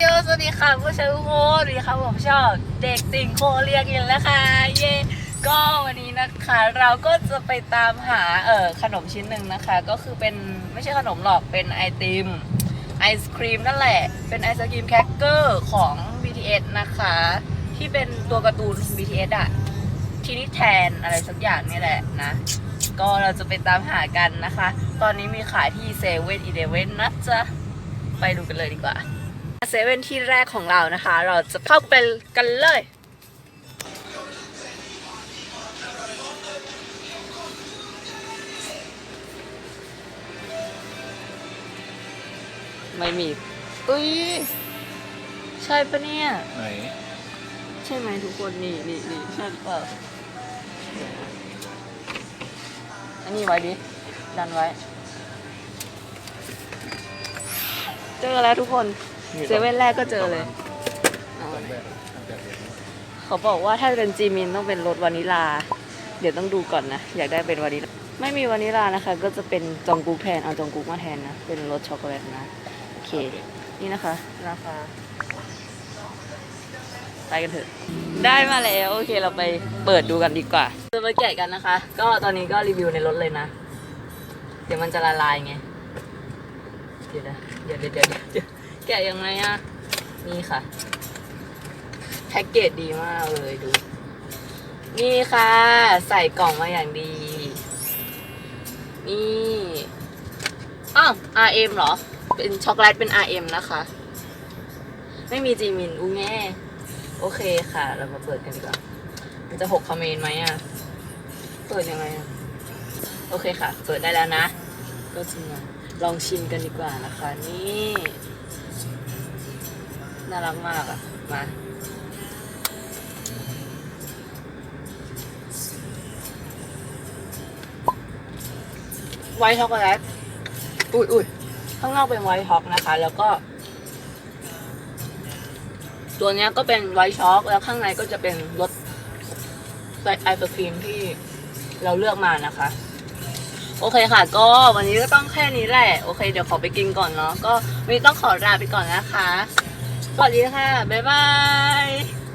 โยสวัสดีค่ะผู้ชมทุกคนสวัสดีค่ะผมชอบเด็กติ่งโคเรียกินแล้วค่ะเย่ก็วันนี้นะคะเราก็จะไปตามหาเออขนมชิ้นหนึ่งนะคะ ก็คือเป็นไม่ใช่ขนมหรอกเป็นไอติมไอศครีมนั่นแหละ เป็นไอศครีมแครกเกอร์ของ BTS นะคะ ที่เป็นตัวการ์ตูน BTS อะทีนี้แทนอะไรสักอย่างนี่แหละนะ ก็เราจะไปตามหากันนะคะ ตอนนี้มีขายที่เซเว่นอีเลเว่นนะจ๊ะไปดูกันเลยดีกว่า เซเว่นที่แรกของเรานะคะ เราจะเข้าไปกันเลยไม่มีอุ้ยใช่ปะเนี่ย ไหน ใช่ไหมทุกคนนี่นี่นี่ใช่หรือเปล่าอันนี้ไว้ดิ ดันไว้ เจอแล้วทุกคน เซเว่นแรกก็เจอเลยเอาแบบแบบแบบนี้เขาบอกว่าถ้าเป็นจีมินต้องเป็นรสวานิลา เดี๋ยวต้องดูก่อนนะ อยากได้เป็นวานิลา ไม่มีวานิลานะคะ ก็จะเป็นจองกุ๊กแทน เอาจองกุ๊กมาแทนนะ เป็นรสช็อกโกแลตนะ โอเค นี่นะคะ ราคาไปกันเถอะ ได้มาแล้ว โอเคเราไปเปิดดูกันดีกว่า จะมาแกะกันนะคะ ก็ตอนนี้ก็รีวิวในรถเลยนะ เดี๋ยวมันจะละลายไง เดี๋ยวนะ เดี๋ยวเดี๋ยวเดี๋ยวเดี๋ยว แกะยังไงอะนี่ค่ะ แพ็กเกจดีมากเลยดู นี่ค่ะ ใส่กล่องมาอย่างดี นี่อ้าว RM เหรอ เป็นช็อกโกแลตเป็น RM นะคะ ไม่มีจีมินอู้แง่โอเคค่ะ เรามาเปิดกันดีกว่า มันจะหกคอมเมนต์ไหมอะเปิดยังไงอะโอเคค่ะ เปิดได้แล้วนะ ก็จะมลองชิมกันดีกว่านะคะ นี่ น่ารักมากอะ มาไวท์ช็อกโกแลตอุ้ยอุ้ยข้างนอกเป็นไวท์ช็อกนะคะ แล้วก็ ตัวเนี้ยก็เป็นไวท์ช็อกแล้วข้างในก็จะเป็นรสไอศครีมที่เราเลือกมานะคะ โอเคค่ะ ก็วันนี้ก็ต้องแค่นี้แหละ โอเค เดี๋ยวขอไปกินก่อนเนาะก็วันนี้ต้องขอลาไปก่อนนะคะสวัสดีค่ะ บ๊ายบาย